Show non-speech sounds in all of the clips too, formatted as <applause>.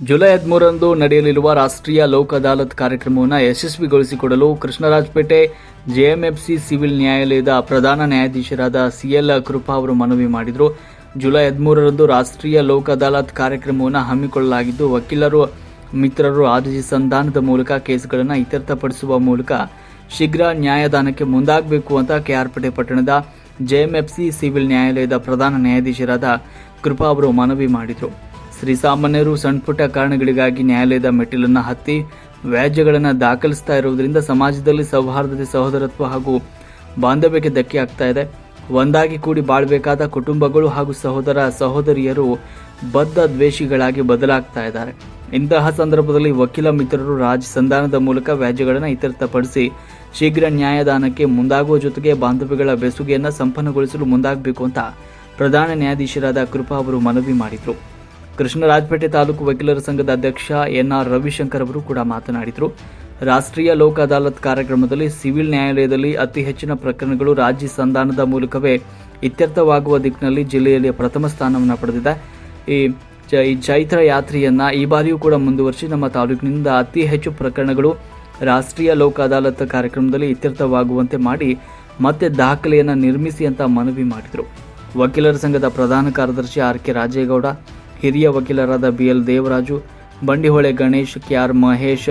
July ಹದಿಮೂರರಂದು ನಡೆಯಲಿರುವ ರಾಷ್ಟ್ರೀಯ ಲೋಕ ಅದಾಲತ್ ಕಾರ್ಯಕ್ರಮವನ್ನು ಯಶಸ್ವಿಗೊಳಿಸಿಕೊಡಲು ಕೃಷ್ಣರಾಜಪೇಟೆ ಜೆಎಂಎಫ್ಸಿ ಸಿವಿಲ್ ನ್ಯಾಯಾಲಯದ ಪ್ರಧಾನ ನ್ಯಾಯಾಧೀಶರಾದ ಸಿಎಲ್ ಕೃಪಾ ಅವರು ಮನವಿ ಮಾಡಿದರು. ಜುಲೈ ಹದಿಮೂರರಂದು ರಾಷ್ಟ್ರೀಯ ಲೋಕ ಅದಾಲತ್ ಕಾರ್ಯಕ್ರಮವನ್ನು ಹಮ್ಮಿಕೊಳ್ಳಲಾಗಿದ್ದು, ವಕೀಲರು, ಮಿತ್ರರು ಸಂಧಾನದ ಮೂಲಕ ಕೇಸ್ಗಳನ್ನು ಇತ್ಯರ್ಥಪಡಿಸುವ ಮೂಲಕ ಶೀಘ್ರ ನ್ಯಾಯದಾನಕ್ಕೆ ಮುಂದಾಗಬೇಕು ಅಂತ ಕೆಆರ್ಪೇಟೆ ಪಟ್ಟಣದ ಜೆಎಂಎಫ್ಸಿ ಸಿವಿಲ್ ನ್ಯಾಯಾಲಯದ ಪ್ರಧಾನ ನ್ಯಾಯಾಧೀಶರಾದ ಕೃಪಾ ಅವರು ಮನವಿ ಮಾಡಿದರು. ಶ್ರೀಸಾಮಾನ್ಯರು ಸಣ್ಣಪುಟ್ಟ ಕಾರಣಗಳಿಗಾಗಿ ನ್ಯಾಯಾಲಯದ ಮೆಟ್ಟಿಲನ್ನು ಹತ್ತಿ ವ್ಯಾಜ್ಯಗಳನ್ನು ದಾಖಲಿಸ್ತಾ ಇರುವುದರಿಂದ ಸಮಾಜದಲ್ಲಿ ಸೌಹಾರ್ದತೆ, ಸಹೋದರತ್ವ ಹಾಗೂ ಬಾಂಧವ್ಯಕ್ಕೆ ಧಕ್ಕೆ ಆಗ್ತಾ ಇದೆ. ಒಂದಾಗಿ ಕೂಡಿ ಬಾಳ್ಬೇಕಾದ ಕುಟುಂಬಗಳು ಹಾಗೂ ಸಹೋದರ ಸಹೋದರಿಯರು ಬದ್ಧ ದ್ವೇಷಿಗಳಾಗಿ ಬದಲಾಗ್ತಾ ಇದ್ದಾರೆ. ಇಂತಹ ಸಂದರ್ಭದಲ್ಲಿ ವಕೀಲ ಮಿತ್ರರು ರಾಜ್ ಸಂಧಾನದ ಮೂಲಕ ವ್ಯಾಜ್ಯಗಳನ್ನು ಇತ್ಯರ್ಥಪಡಿಸಿ ಶೀಘ್ರ ನ್ಯಾಯದಾನಕ್ಕೆ ಮುಂದಾಗುವ ಜೊತೆಗೆ ಬಾಂಧವ್ಯಗಳ ಬೆಸುಗೆಯನ್ನು ಸಂಪನ್ನಗೊಳಿಸಲು ಮುಂದಾಗಬೇಕು ಅಂತ ಪ್ರಧಾನ ನ್ಯಾಯಾಧೀಶರಾದ ಕೃಪಾ ಅವರು ಮನವಿ ಮಾಡಿದರು. ಕೃಷ್ಣರಾಜಪೇಟೆ ತಾಲೂಕು ವಕೀಲರ ಸಂಘದ ಅಧ್ಯಕ್ಷ ಎನ್ಆರ್ ರವಿಶಂಕರ್ ಅವರು ಕೂಡ ಮಾತನಾಡಿದರು. ರಾಷ್ಟ್ರೀಯ ಲೋಕ ಅದಾಲತ್ ಕಾರ್ಯಕ್ರಮದಲ್ಲಿ ಸಿವಿಲ್ ನ್ಯಾಯಾಲಯದಲ್ಲಿ ಅತಿ ಹೆಚ್ಚಿನ ಪ್ರಕರಣಗಳು ರಾಜ್ಯ ಸಂಧಾನದ ಮೂಲಕವೇ ಇತ್ಯರ್ಥವಾಗುವ ದಿಕ್ಕಿನಲ್ಲಿ ಜಿಲ್ಲೆಯಲ್ಲಿ ಪ್ರಥಮ ಸ್ಥಾನವನ್ನು ಪಡೆದಿದೆ. ಈ ಈ ಚೈತ್ರ ಯಾತ್ರೆಯನ್ನು ಈ ಬಾರಿಯೂ ಕೂಡ ಮುಂದುವರಿಸಿ ನಮ್ಮ ತಾಲೂಕಿನಿಂದ ಅತಿ ಹೆಚ್ಚು ಪ್ರಕರಣಗಳು ರಾಷ್ಟ್ರೀಯ ಲೋಕ ಅದಾಲತ್ ಕಾರ್ಯಕ್ರಮದಲ್ಲಿ ಇತ್ಯರ್ಥವಾಗುವಂತೆ ಮಾಡಿ ಮತ್ತೆ ದಾಖಲೆಯನ್ನು ನಿರ್ಮಿಸಿ ಅಂತ ಮನವಿ ಮಾಡಿದರು. ವಕೀಲರ ಸಂಘದ ಪ್ರಧಾನ ಕಾರ್ಯದರ್ಶಿ ಆರ್ ಕೆ ರಾಜೇಗೌಡ ಹಿರಿಯ ವಕೀಲರಾದ B L Devaraju, Bandihole Ganesh K R Mahesh,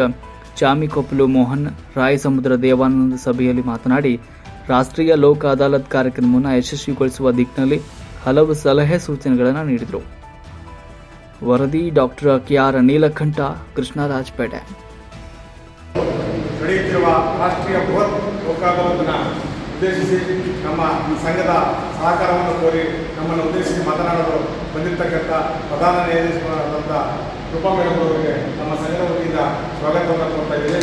Chamikoppalu Mohan, Rayasamudra Devananda ಸಭೆಯಲ್ಲಿ ಮಾತನಾಡಿ, ರಾಷ್ಟ್ರೀಯ ಲೋಕ ಅದಾಲತ್ ಕಾರ್ಯಕ್ರಮವನ್ನು ಯಶಸ್ವಿಗೊಳಿಸುವ ದಿಕ್ಕಿನಲ್ಲಿ ಹಲವು ಸಲಹೆ ಸೂಚನೆಗಳನ್ನು ನೀಡಿದರು. ವರದಿ doctor K R Neelakantha, Krishnarajapete. ನಡೆಯುತ್ತಿರುವ ರಾಷ್ಟ್ರೀಯ ಬೃಹತ್ ಲೋಕಾದಾಲತನ ಉದ್ದೇಶಿಸಿ ನಮ್ಮ ಈ ಸಂಘದ ಸಹಕಾರವನ್ನು ಕೋರಿ ನಮ್ಮನ್ನು ಉದ್ದೇಶಿಸಿ ಮಾತನಾಡಲು ಬಂದಿರತಕ್ಕಂಥ ಪ್ರಧಾನ ನ್ಯಾಯಾಧೀಶರಾದಂಥ ಕೃಪಾ ಮೇಡಮ್ ಅವರಿಗೆ ನಮ್ಮ ಸಂಘದ ವತಿಯಿಂದ ಸ್ವಾಗತವನ್ನು ಕೊಡ್ತಾ ಇದ್ದೇವೆ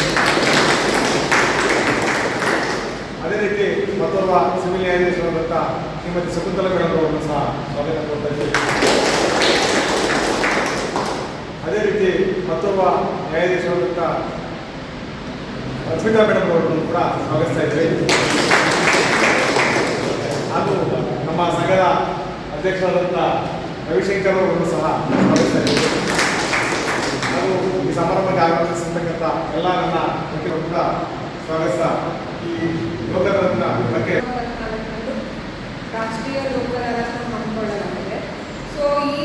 ಅದೇ ರೀತಿ ಮತ್ತೊಬ್ಬ ಸಿವಿಲ್ ನ್ಯಾಯಾಧೀಶರಾದಂಥ ಶ್ರೀಮತಿ ಶಕುಂತಲ ಮೇಡಮ್ ಅವರನ್ನು ಸಹ ಸ್ವಾಗತ ಕೊಡ್ತಾ ಇದ್ದೇವೆ ಅದೇ ರೀತಿ ಮತ್ತೊಬ್ಬ ನ್ಯಾಯಾಧೀಶರಾದಂಥ ಅಸ್ಮಿತಾ ಮೇಡಮ್ ಅವರನ್ನು ಕೂಡ ಸ್ವಾಗತಿಸ್ತಾ ಇದ್ದೇವೆ ಹಾಗೂ ನಮ್ಮ ಸಂಘದ ಅಧ್ಯಕ್ಷರಾದಂಥ ರವಿಶಂಕರ್ ಅವರನ್ನು ಸಹ ಹಾಗೂ ಈ ಸಮಾರಂಭಕ್ಕೆ ಆಗಮಿಸಿರ್ತಕ್ಕಂಥ ಎಲ್ಲ ನನ್ನ ವ್ಯಕ್ತಿಗಳು ಕೂಡ ಸ್ವಾಗತ. ಈ ಲೋಕರತ್ನ ಬಗ್ಗೆ ರಾಷ್ಟ್ರೀಯ ಹಮ್ಮಿಕೊಳ್ಳಲಾಗಿದೆ. ಸೊ ಈ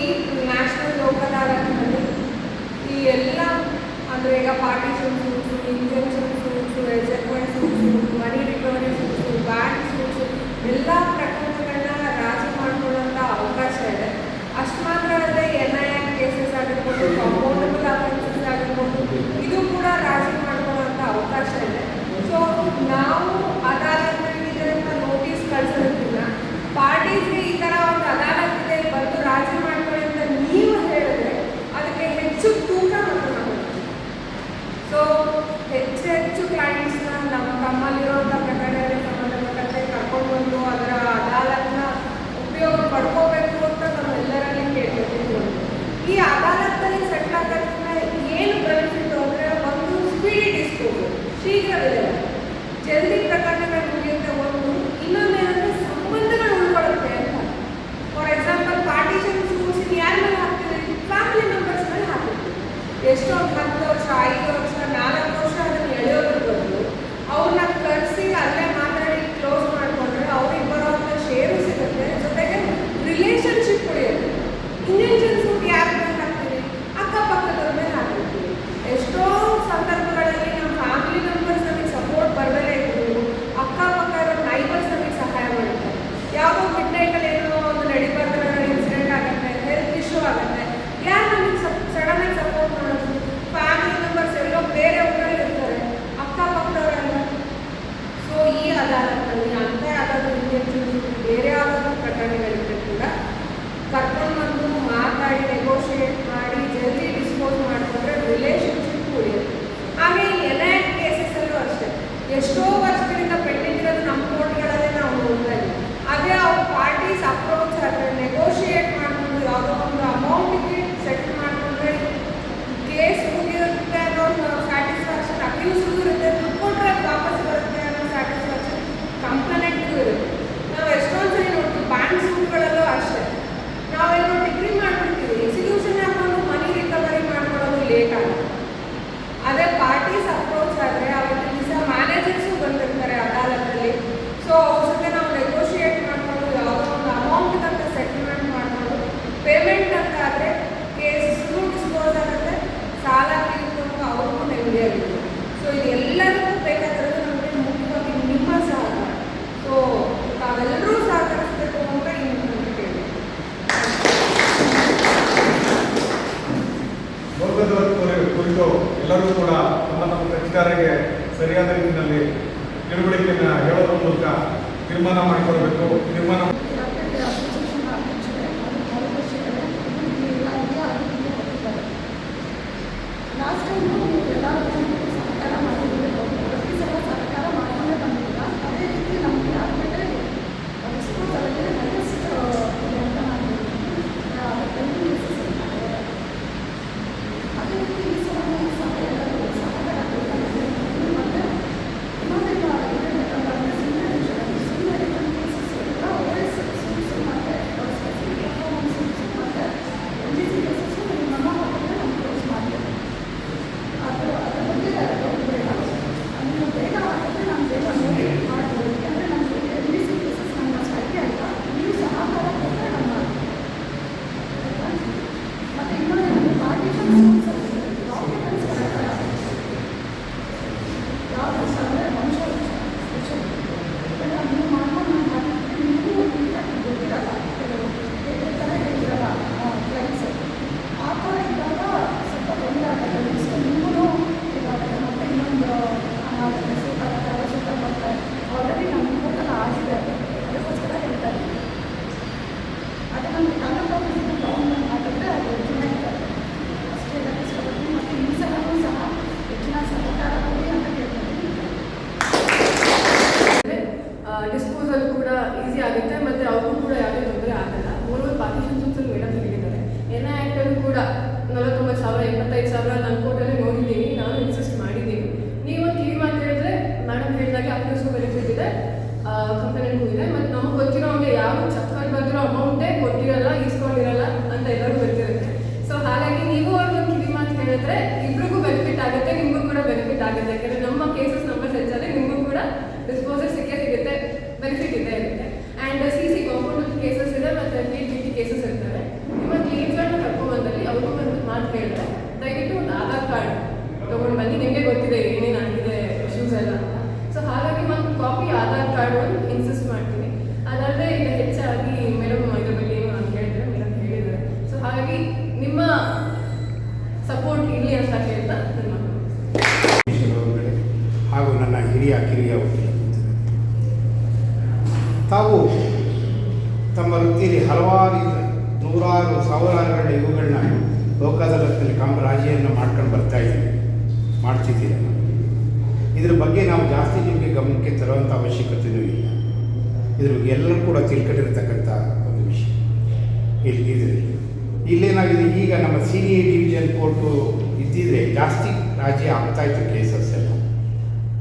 ಸರ್ಕಾರಕ್ಕೆ ಸರಿಯಾದ ರೀತಿಯಲ್ಲಿ ತಿಳುವಳಿಕೆಯನ್ನು ಹೇಳೋದ್ರ ಮೂಲಕ ತೀರ್ಮಾನ ಮಾಡ್ಕೊಳ್ಬೇಕು ತೀರ್ಮಾನ ಜಾಸ್ತಿ ನಿಮಗೆ ಗಮನಕ್ಕೆ ತರುವಂಥ ಅವಶ್ಯಕತೆಯೂ ಇಲ್ಲ. ಇದ್ರ ಬಗ್ಗೆ ಎಲ್ಲರೂ ಕೂಡ ತಿಳ್ಕೊಂಡಿರ್ತಕ್ಕಂಥ ಒಂದು ವಿಷಯ. ಇಲ್ಲಿ ಇದರಲ್ಲಿ ಇಲ್ಲೇನಾಗಿದೆ? ಈಗ ನಮ್ಮ ಸೀನಿಯರ್ ಡಿವಿಷನ್ ಕೋರ್ಟು ಇದ್ದಿದ್ರೆ ಜಾಸ್ತಿ ರಾಜಿ ಆಗ್ತಾ ಇತ್ತು ಕೇಸಸ್ ಎಲ್ಲ.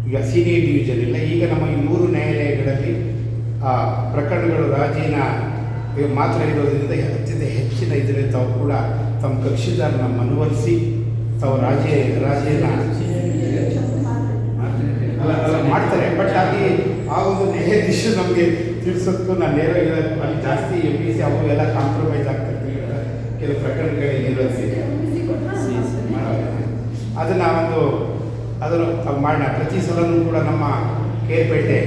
ಈಗ ಸೀನಿಯರ್ ಡಿವಿಷನ್ ಇಲ್ಲ. ಈಗ ನಮ್ಮ ಈ ಮೂರು ನ್ಯಾಯಾಲಯಗಳಲ್ಲಿ, ಆ, ಪ್ರಕರಣಗಳು ರಾಜಿನ ಮಾತ್ರ ಇರೋದ್ರಿಂದ ಅತ್ಯಂತ ಹೆಚ್ಚಿನ ಇದರಲ್ಲಿ ತಾವು ಕೂಡ ತಮ್ಮ ಕಕ್ಷಿದಾರನ ಮನವೊಲಿಸಿ ತಾವು ರಾಜಿ ರಾಜೇನ ಮಾಡ್ತಾರೆ. ಬಟ್ ಅಲ್ಲಿ ಆ ಒಂದು ನ್ಯಾಯಾಧೀಶ ನಮಗೆ ತಿಳಿಸೋದಕ್ಕೂ ನಾನು ನೇರ ಅಲ್ಲಿ ಜಾಸ್ತಿ ಎಂ ಪಿ ಸಿ ಅವು ಎಲ್ಲ ಕಾಂಪ್ರಮೈಸ್ ಆಗ್ತಿರ್ತೀವಿ ಕೆಲವು ಪ್ರಕರಣಗಳಿಗೆ ಅದನ್ನು ಒಂದು, ಅದನ್ನು ಮಾಡೋಣ. ಪ್ರತಿ ಸಲನೂ ಕೂಡ ನಮ್ಮ ಕೇರ್ಪೇಟೆ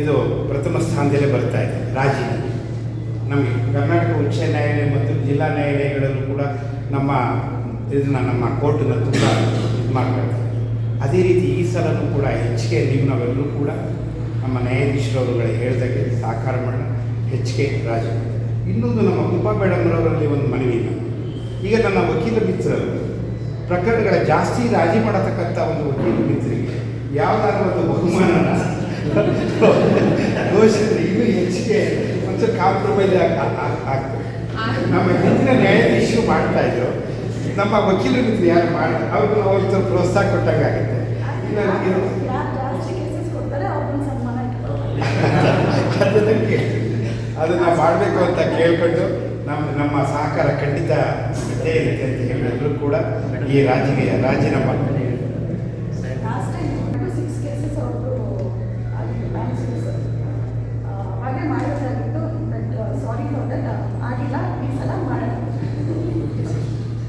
ಇದು ಪ್ರಥಮ ಸ್ಥಾನದಲ್ಲೇ ಬರ್ತಾ ಇದೆ. ರಾಜಿ. ನಮಗೆ ಕರ್ನಾಟಕ ಉಚ್ಚ ನ್ಯಾಯಾಲಯ ಮತ್ತು ಜಿಲ್ಲಾ ನ್ಯಾಯಾಲಯಗಳಲ್ಲೂ ಕೂಡ ನಮ್ಮ ಇದನ್ನು, ನಮ್ಮ ಕೋರ್ಟನ್ನು ತುಂಬ ಇದು ಮಾಡ್ತಾರೆ ಅದೇ ರೀತಿ ಈ ಸಲನೂ ಕೂಡ ಹೆಚ್ಚಿಗೆ ನೀವು ನಾವೆಲ್ಲರೂ ಕೂಡ ನಮ್ಮ ನ್ಯಾಯಾಧೀಶರವರುಗಳು ಹೇಳಿದಾಗೆ ಸಹಕಾರ ಮಾಡೋಣ. ಕೆ ರಾಜ. ಇನ್ನೊಂದು ನಮ್ಮ ಕುಪ್ಪ ಮೇಡಮ್ರವರಲ್ಲಿ ಒಂದು ಮನವಿ. ಈಗ ನನ್ನ ವಕೀಲ ಮಿತ್ರರು ಪ್ರಕರಣಗಳ ಜಾಸ್ತಿ ರಾಜಿ ಮಾಡತಕ್ಕಂಥ ಒಂದು ವಕೀಲ ಮಿತ್ರರಿಗೆ ಯಾವ್ದಾದ್ರು ಒಂದು ಬಹುಮಾನ ಘೋಷಿಸಿದ್ರೆ ಇನ್ನೂ ಹೆಚ್ಚಿಗೆ ಒಂಚೂರು ಕಾಂಪ್ರಮೈಸ್ ಆಗ್ತದೆ. ನಮ್ಮ ಹಿಂದಿನ ನ್ಯಾಯಾಧೀಶರು ಮಾಡ್ತಾ ಇದ್ರು. ನಮ್ಮ ವಕೀಲರು ಮಿತ್ರ ಯಾರು ಮಾಡ್ತಾರೆ ಅವ್ರಿಗೂ ನಾವು ಪ್ರೋತ್ಸಾಹ ಕೊಟ್ಟಂಗಾಗುತ್ತೆ. ಅದಕ್ಕೆ ಅದನ್ನ ಮಾಡಬೇಕು ಅಂತ ಕೇಳ್ಕೊಂಡು ನಮ್ಮ ನಮ್ಮ ಸಹಕಾರ ಖಂಡಿತ ಇರುತ್ತೆ ಅಂತ ಹೇಳಿದ್ರು ಕೂಡ ಈ ರಾಜಿಗೆ ರಾಜೀನಾಮ last time two six cases ಅವ್ರದ್ದು ಆಗಿತ್ತು ಬ್ಯಾಂಕ್ಸ್ ಹಾಗೆ ಮಾಡಬೇಕಾಗಿತ್ತು ಬಟ್ ಸಾರಿ ಫಾರ್ ದಟ್ ಆಗಿಲ್ಲ ಈ ಸಲ ಮಾಡೋಣ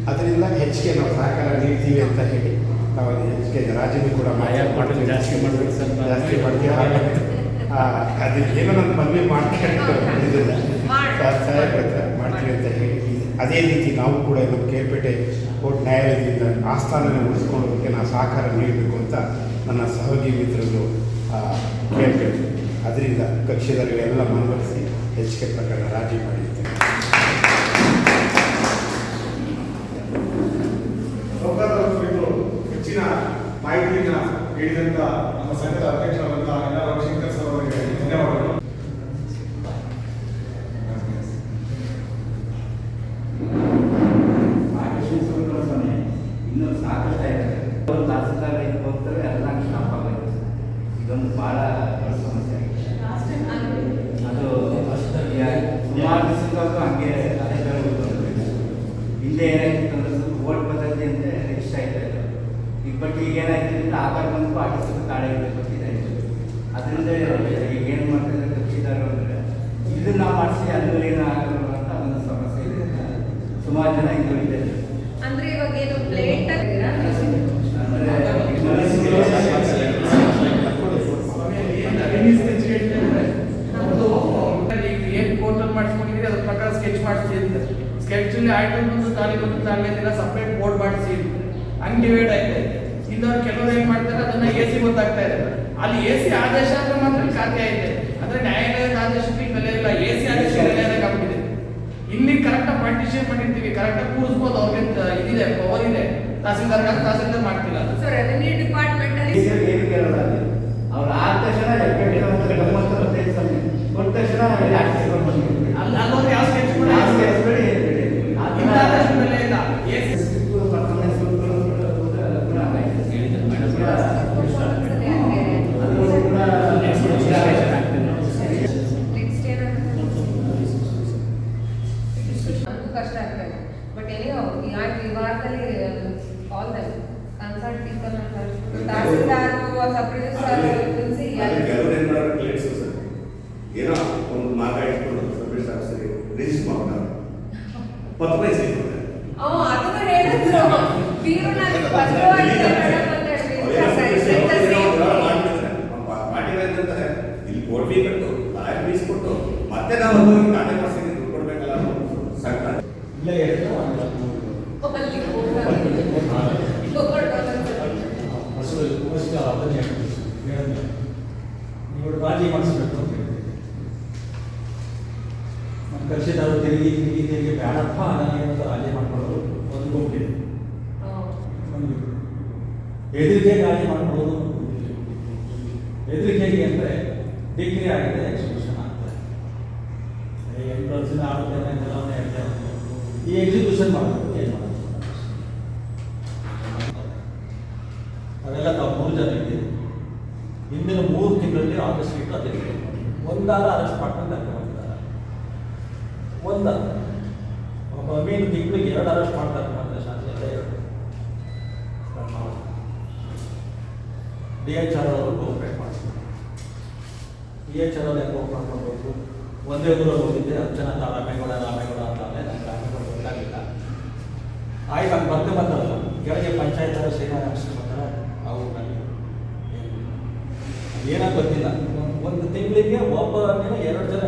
ಅದರಿಂದ ಹೆಚ್ಚಿಗೆ ನಾವು ಸಹಕಾರ ನೀಡ್ತೀವಿ ಅಂತ ಹೇಳಿ ನಾವು ಹೆಚ್ಚಿಗೆ ರಾಜ್ಯನೂ ಕೂಡ ಜಾಸ್ತಿ ಮಾಡಬೇಕು ಸ್ವಲ್ಪ. ಜಾಸ್ತಿ ಮಾಡ್ತೀವಿ. <laughs> ಆ, ಅದಕ್ಕೆ ಏನೋ ನನ್ನ ಮನವಿ ಮಾಡ್ಕೊಂಡು ಇದನ್ನ ಸಹ- ಸಹಾಯ ಮಾಡ್ತೀವಿ ಅಂತ ಹೇಳಿ. ಅದೇ ರೀತಿ ನಾವು ಕೂಡ ನಮ್ಮ ಕೇರ್ಪೇಟೆ ಕೋರ್ಟ್ ನ್ಯಾಯಾಲಯದಿಂದ ಆಸ್ಥಾನನ ಉಳಿಸ್ಕೊಳ್ಳೋದಕ್ಕೆ ನಾವು ಸಹಕಾರ ನೀಡಬೇಕು ಅಂತ ನನ್ನ ಸಹೋದ್ಯೋಗಿ ಮಿತ್ರರು ಆ, ಕೇಳ್ಕೊಳ್ತೀನಿ ಅದರಿಂದ ಮನವರಿಸಿ ಮನವೊಲಿಸಿ ಹೆಚ್ಚಿಗೆ ಪ್ರಕಾರ ರಾಜಿ ಮಾಡಿದ್ದೇನೆ ಲೋಕಾದಾಲತ್ ಕುರಿತು ಹೆಚ್ಚಿನ ಮಾಹಿತಿಯನ್ನ ನೀಡಿದಂತ ನಮ್ಮ ಸಂಘದ ಅಧ್ಯಕ್ಷರಾದಂಥ ಎಲ್ಲ ರವಿಶಂಕರ್ ಸರ್ ಅವರಿಗೆ ಧನ್ಯವಾದಗಳು ಇನ್ನೂ ಸಾಕಷ್ಟು ಆಯ್ತದೆ ಅವರು ತಹಸೀಲ್ದಾರ್ ಇದು ಹೋಗ್ತಾರೆ ಎಲ್ಲ ಸ್ಟಾಪ್ ಆಗೋಯ್ತು ಇದೊಂದು ಭಾಳ ದೊಡ್ಡ ಸಮಸ್ಯೆ ಆಗಿದೆ ಅದು ಯಾ- ಸುಮಾರು ದಿವಸದವರೆಗೂ ಹಂಗೆ ಅದೇ ಥರ ಉಳ್ಕೊಂಡಿದೆ. ಹಿಂದೆ ಏನಾಯ್ತು ಅಂದ್ರೆ ಸ್ವಲ್ಪ ಓಟ್ ಪದ್ಧತಿ ಅಂತ ಇಷ್ಟ ಆಯ್ತಾ ಇತ್ತು ಈಗ ಬಟ್ ಈಗ ಏನಾಯ್ತು ಅಂದ್ರೆ ಆಧಾರ್ ಬಂದು ಆಗಿತ್ತು ತಾಳೆ ಗೊತ್ತಿದ್ದಾಯ್ತು ಅದರಿಂದ ಈಗ ಏನು ಮಾಡ್ತಾರೆ ಗೊತ್ತಿದ್ದಾರೆ ಅಂದರೆ ಇದನ್ನ ನಾವು ಮಾಡಿಸಿ ಅಲ್ಲಿ ಏನೂ ಆಗಲ್ಲ ಅಂತ ಒಂದು ಸಮಸ್ಯೆ ಇದೆ. ಸುಮಾರು ಜನ ಇದು ಇದೆ ಅಂದ್ರೆ ಇವಾಗ ಏನು ಪ್ಲೇಟ್ ಸ್ಕೆಚ್ ಮಾಡಿಸಿ ಸ್ಕೆಚ್ ಆಯ್ತು ತಾಲಿ ತಾಲಿ ಸಪ್ರೇಟ್ ಬೋರ್ಡ್ ಮಾಡಿಸಿ ಹಂಗೆ ಡಿವೈಡ್ ಆಯ್ತು. ಇನ್ನೊಂದು ಕೆಲವರು ಏನ್ ಮಾಡ್ತಾರೆ? ಅದನ್ನ ಎ ಸಿ ಗೊತ್ತಾಗ್ತಾ ಇದೆ. ಅಲ್ಲಿ ಎ ಸಿ ಆದೇಶ ಅಂದ್ರೆ ಮಾತ್ರ ಸಾಧ್ಯ ಇದೆ ಅಂದ್ರೆ ನ್ಯಾಯಾಲಯದ ಆದೇಶಕ್ಕೆ ಬೆಲೆ ಇಲ್ಲ. ಎ ಸಿ ಆದೇಶ ಬೆಲೆ ಆಗ್ಬಿಟ್ಟಿದೆ. ಇಲ್ಲಿ ಕರೆಕ್ಟ್ ಪಾರ್ಟಿಷನ್ ಮಾಡಿರ್ತೀವಿ. ಕರೆಕ್ಟ್ ಕೂರಿಸ್ಬೋದು ಅವ್ರಿಗೆ ಇದಿದೆ ಪವರ್ ಇದೆ. ತಹಸೀಲ್ದಾರ್ ತಹಸೀಲ್ದಾರ್ ಮಾಡ್ತಿಲ್ಲ. ಸರ್ ರೆವೆನ್ಯೂ ಡಿಪಾರ್ಟ್ಮೆಂಟ್ ಅಲ್ಲಿ ಅವ್ರು ಆದ ತಕ್ಷಣ ಕೊಟ್ಟ ತಕ್ಷಣ ಅಲ್ಲಿ ಅಲ್ಲೊಂದು ಯಾವ ಸ್ಕೆಚ್ ಕೂಡ ಇಂಥ ಆದೇಶ ಬೆಲೆ ಇಲ್ಲ ಎ ಸಿ ನೆಕ್ಸ್ಟ್ ಏನಾಗುತ್ತೆ ಅದು ಕಷ್ಟ ಆಗ್ತದೆ ಬಟ್ ಎನಿಯೋ ಆ ವಿವಾದದಲ್ಲಿ all them consult people tahsildar sub registrar ತಿಳಿಸಿ ಕೆಲವರು ಏನ್ ಮಾಡೋರು ಕ್ಲೇಮ್ಸ್ ಸರ್ ಏನೋ ಒಂದು ಮಾರ್ಗ ಇಟ್ಕೊಂಡು ಸಬ್ಮಿಟ್ ಸರಿ ರಿಜಿಸ್ಟರ್ ಮಾಡ್ತಾರೆ ಪತ್ತು ಪೈಸೆ ಇರ್ತದೆ ಅವ ಅದನ್ನ ಹೇಳಿದ್ರು ಬೀರುನಲ್ಲಿ ಭದ್ರವಾಗಿದೆ ಮೇಡಮ್ ಅಂತ ಹೇಳಿ ಮಾಡಿದ್ರೆ ಇಲ್ಲಿ ಕೋರ್ಟ್ ಫೀ ಕಟ್ಟು ಲಾಯರ್ ಫೀಸ್ ಕೊಟ್ಟು ಮತ್ತೆ ನಾವು ಅದು ಖಾತೆ ಮಾಡಿಸಿ ದುಡ್ಡು ಕೊಡ್ಬೇಕಲ್ಲ ಅನ್ನೋ ಸಂಕಟ ಅಲ್ಲಿ ನೀವು ರಾಜಿ ಮಾಡಿಸ್ಬೇಕು ಅಂತ ಹೇಳಿದೆ ನಮ್ಮ ಕಕ್ಷಿದಾರರು ತಿರುಗಿ ತಿರುಗಿ ಬ್ಯಾಡಪ್ಪ ಬೇಡಪ್ಪ ನನಗೇನಂತ ರಾಜಿ ಮಾಡ್ಕೊಳ್ಳೋದು ಒಂದು ಗುಂಪಿದೆ ಹೆದರಿಕೆ ರಾಜಿ ಮಾಡ್ಕೊಳ್ಳೋದು ಹೆದರಿಕೆಗೆ ಅಂದರೆ ಡಿಗ್ರಿ ಆಗಿದೆ ಎಕ್ಸಿಬಿಷನ್ ಆಗ್ತದೆ. ಎಂಟು ವರ್ಷದಿಂದ ಅಂತೆಲ್ಲ ಅವನು ಹೇಳ್ತೇನೆ ಈ ಎಕ್ಸಿಬಿಷನ್ ಮಾಡಬೇಕು ಏನು ಮಾಡೋದು? ಅದೆಲ್ಲ ತಾವು ಮೂರು ಜನ ಇದ್ದೀರಿ. ಹಿಂದಿನ ಮೂರು ತಿಂಗಳಲ್ಲಿ ಆಫೀಸ್ ಇಟ್ಟು ಅದಕ್ಕೆ ಒಂದಾರ ಅರೆಸ್ಟ್ ಮಾಡ್ಕೊಂಡು ಒಂದ. ಒಬ್ಬ ಮೀನು ತಿಂಗಳಿಗೆ ಎರಡು ಅರೆಸ್ಟ್ ಮಾಡ್ತಾರೆ ಮಾತ್ರ ಎಲ್ಲ ಎರಡು ಡಿ ಎಚ್ ಆರ್ ಅವರು ಕೋಆಪ್ರೇಟ್ ಮಾಡ್ತಾರೆ. ಡಿ ಎಚ್ ಆರ್ ಅವ್ರು ಓಪನ್ ಮಾಡಬೇಕು? ಒಂದೇ ಊರಲ್ಲಿ ಹೋಗಿದ್ದೆ ಹತ್ತು ಜನ ರಾಮೇಗೌಡ ರಾಮೇಗೌಡ ಅಂತ ಅಲ್ಲೇ ನಂಗೆ ರಾಮೇಗೌಡ ಗೊತ್ತಾಗಿಲ್ಲ ಆಯ್ತು, ಹಂಗೆ ಬಂದು ಬಂದಲ್ಲ. ಕೆಳಗೆ ಪಂಚಾಯತ್ ಸೇನಾ ಬರ್ತಾರೆ ಅವರು ನನಗೆ ಏನೋ ಗೊತ್ತಿಲ್ಲ. ಒಂದು ತಿಂಗಳಿಗೆ ಒಬ್ಬ ಎರಡು ಜನ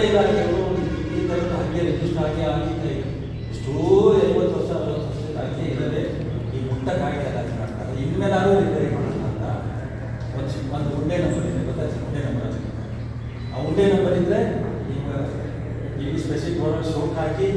ಸರ್ವೆ ಇಲಾಖೆಗಳು ಹಾಗೆ ರಿಜಿಸ್ಟರ್ ಆಗಿ ಎಷ್ಟೋ ಐವತ್ತು ವರ್ಷ, ಅರವತ್ತು ವರ್ಷದ ಹಾಗೆ ಇರದೆ ಈ ಮುಟ್ಟ ಕಾಯ್ದೆ ಎಲ್ಲ ಮಾಡ್ತಾರೆ ಇನ್ಮೇಲಾದ್ರೂ ರಿಪೇರಿ ಮಾಡೋಣ ಅಂತ ಒಂದು ಒಂದು ನಂಬರ್ ಇದೆ. ಗೊತ್ತಾಯ್ತು ಉಂಡೆ ನಂಬರ್ ಆ ನಂಬರ್ ಇದ್ದರೆ ಈಗ ಈ ಸ್ಪೆಸಿಫಿಕ್ ವರ್ಡ್ ಸ್ಟೋಕ್ ಹಾಕಿ